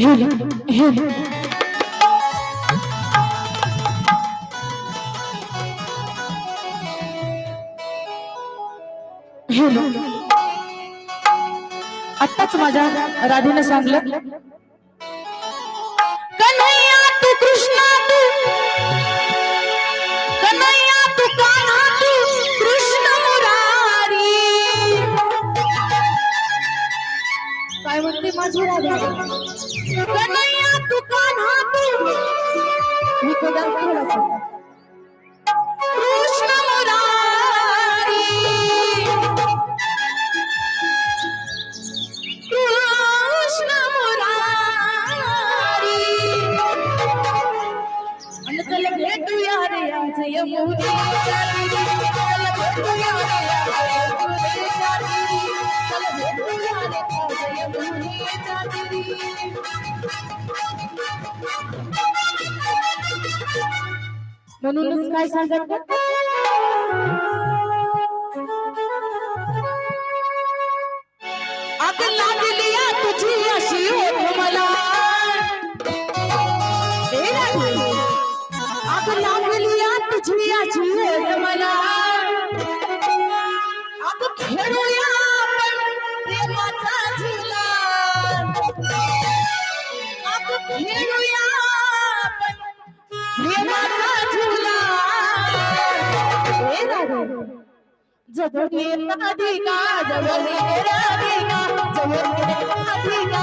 Hello hello hello आत्ताच माझ्या राधेने सांगलं. कन्हैया तू कृष्णा तू. कन्हैया तू कान्हा तू. कृष्ण मुरारी. काय म्हणते माझी राधा? कन्हैया भेटूया रे आज भेटूया म्हणूनच काय सांगत अग लागली या तुझी अशी ओठ मला. ए राणी, अग लागली या तुझी अशी ओठ मला. राधिका राधिका राधिका.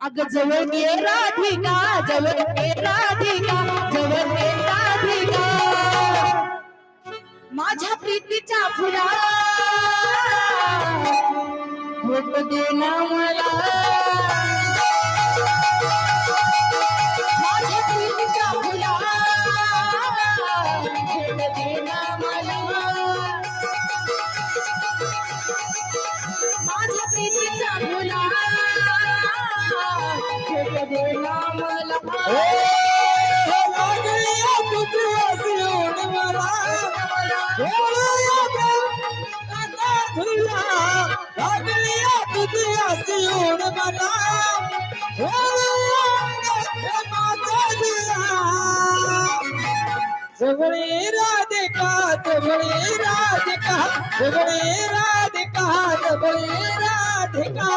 अग जवळ ये राधिका जवळ ये राधिका जवळ ये राधिका. माझ्या प्रीतीच्या फुला होत देना मला. जवळे राधिका जवळे राधिका जवळे राधिका जवळे राधिका.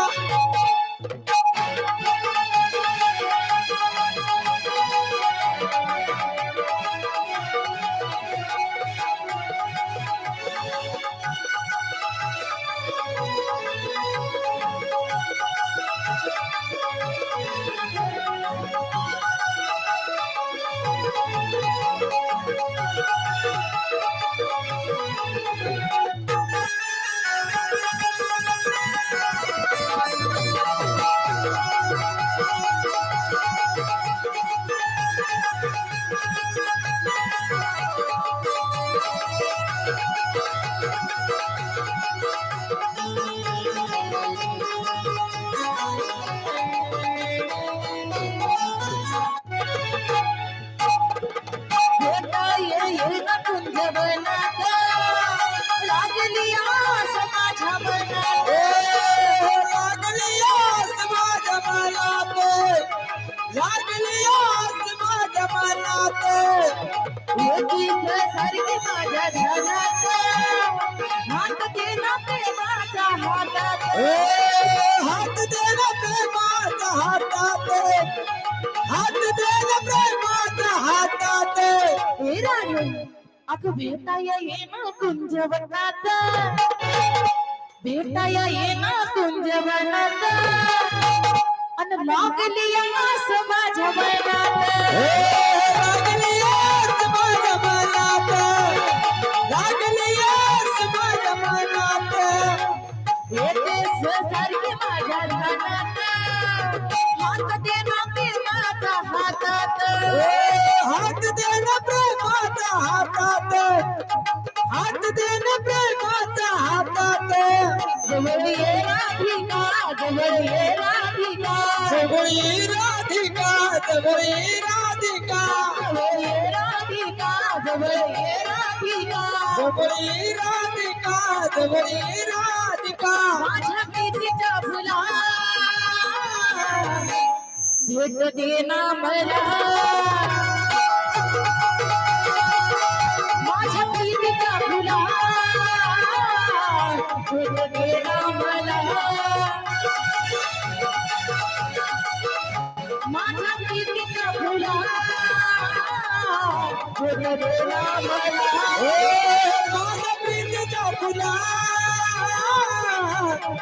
Thank you. सारखी माझ्या ध्यानात. हात देना प्रेमाच्या हातात. हात देना प्रेमाच्या हातात. हात देना प्रेमाच्या हातात. हे राणी अग अन लागली आस माझ्या मनात लागली सारखी माझ्या हात प्रेमाचा हातात. हात देण प्रेमाच्या हातात. हात देण प्रेमाच्या हातात. जवळ ये राधिका जवळ ये राधिका. जवळी राधिका जवळी राधिका. जवळ ये राधिका जवळ ये राधिका. जवळी राधिका जवळी राधिका. माझ्या युद्ध देना भला माझ्या प्रीतीचा फुला युद्ध देना भला माझ्या प्रीतीचा फुला युद्ध देना भला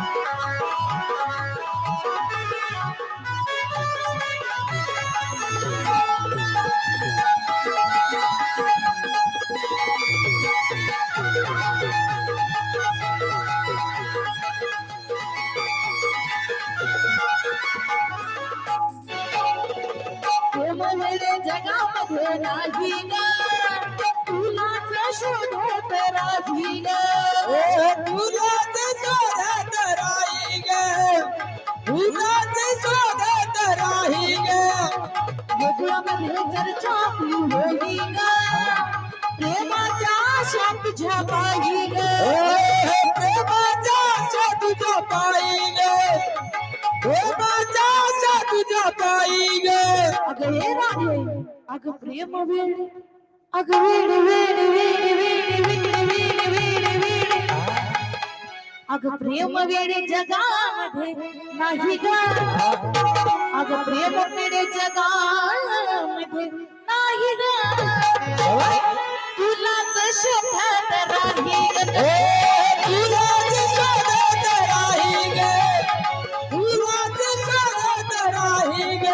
Thank you. चर्चा होई ग प्रेमाच्या आशात तुझ्या पायी ग प्रेमाच्या आशा तुझ्या पायी ग प्रेमाच्या आशा तुझ्या पायी ग अगं ये राधे अगं प्रेम वेळ अगं वेळ वेळ वेळ वेळ वेळ वेळ वेळ वेळ. अगं प्रेम वेळ जगामध्ये नाही ग. अगं प्रेम वेळ जगामध्ये नाही तुलाच शोधत राही तुलाच शोधत राही ग तुलाच शोधत राही ग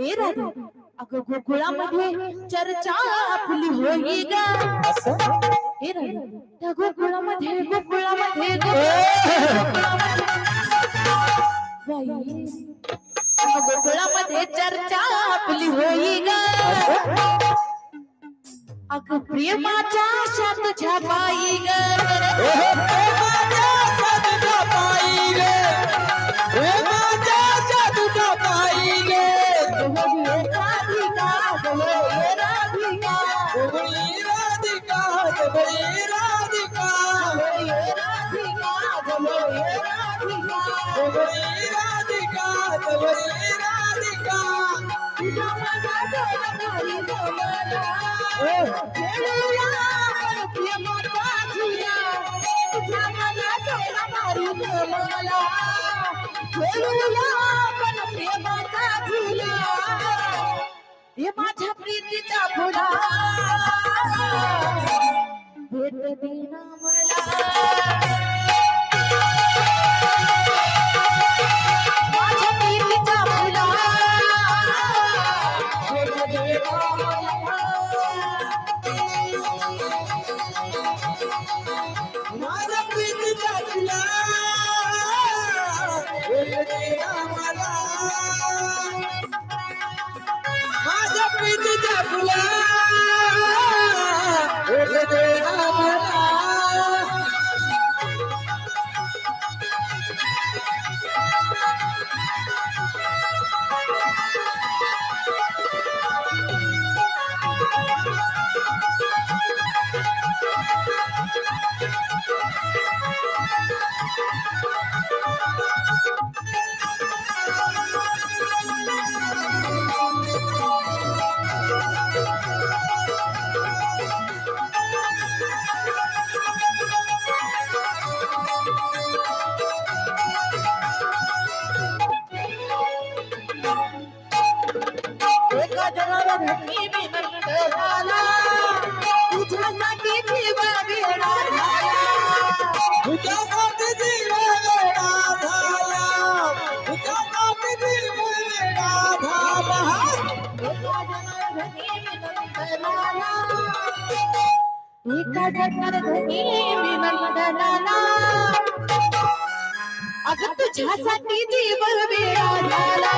ए राधा. अगं गोकुळामध्ये चर्चा आपली होई ग. त्या गोकुळामध्ये गोकुळामध्ये गोकुळामध्ये बाई, अगं गोकुळामध्ये चर्चा आपली होई ग. अगं प्रेमाच्या तुझ्या पायी ग माझ्या प्रीतीचा फुला. भेट देना मला. एका जगाला धनी मी नंद झाला अगं तुझ्यासाठी जीव वेडा झाला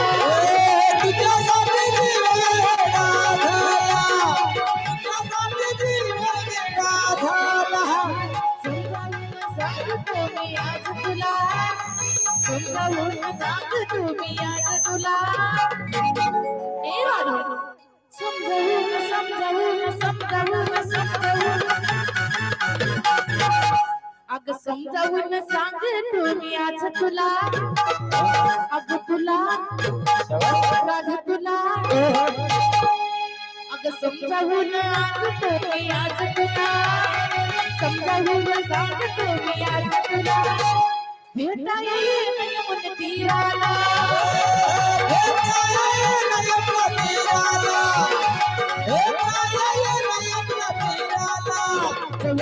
तुझ्यासाठी जीव वेडा झाला तुझ्यासाठी जीव वेडा झाला समजावून सांगतो मी आज तुला समजावून सांगतो मी आज तुला ए राधे समजावून समजावून समजावून समजावून अग समजावून सांगतो मी आज तुला. अग तुला. राधा तुला. अग समजावून सांगतो मी आज तुला. समजावून सांगतो मी आज तुला. भेटा येईल यमुन तीराला. राधिका जवळ ये राधिका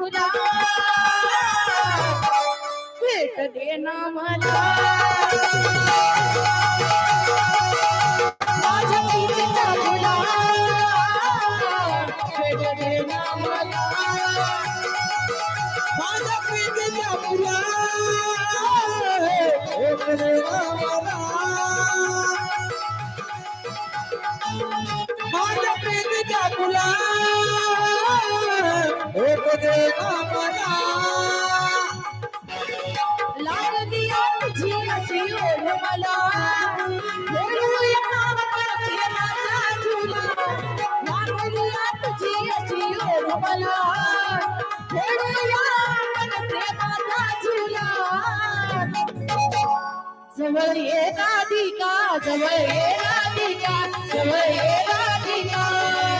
प्रीतीच्या फुला भेट दे ना मला जवळ ये राधिका जवळ ये राधिका जवळ ये राधिका.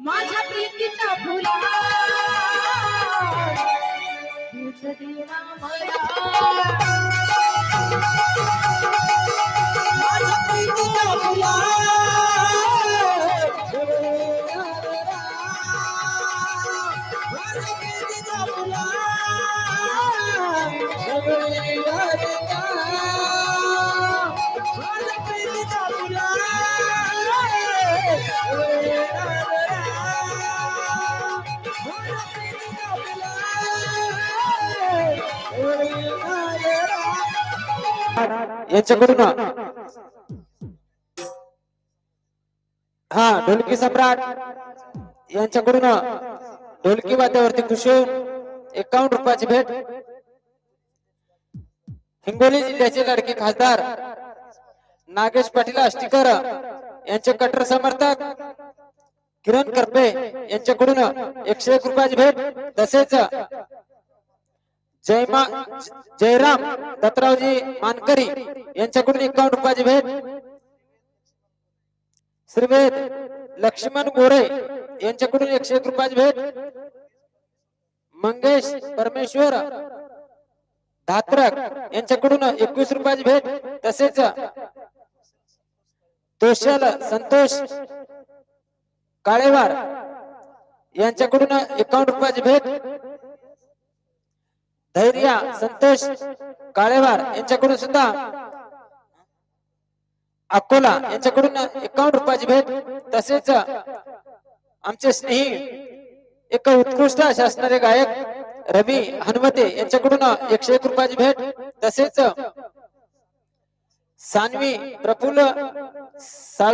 माझ्या प्रीतीचा फुला भेट मला याच्याकडून हा. ढोलकी सम्राट. यांच्याकडून ढोलकी वाद्यावरती खुशी एकावन्न रुपयाची भेट. हिंगोली जिल्ह्याचे लाडके खासदार नागेश पाटील आष्टीकर यांचे कट्टर समर्थक. किरण करपे यांच्याकडून एकशे एक रुपयाची भेट तसेच जयमा जयराम दत्तरावजी मानकरी यांच्याकडून एकावन्न रुपयाची भेट. श्रीवेद लक्ष्मण गोरे यांच्याकडून एकशे एक रुपयाची भेट. मंगेश परमेश्वर धात्रक यांच्याकडून एकवीस रुपयाची भेट तसेच तोशल संतोष काळेवार यांच्याकडून एकावन्न रुपयाची भेट. धैर्य संतोष काळेवार यांच्याकडून सुद्धा. अकोला यांच्याकडून एकावन्न रुपयाची भेट. तसेच आमचे स्नेही एक उत्कृष्ट असे असणारे गायक रवी हनुमते यांच्याकडून एकशे एक रुपयाची भेट. तसेच सानवी प्रफुल्ल साळ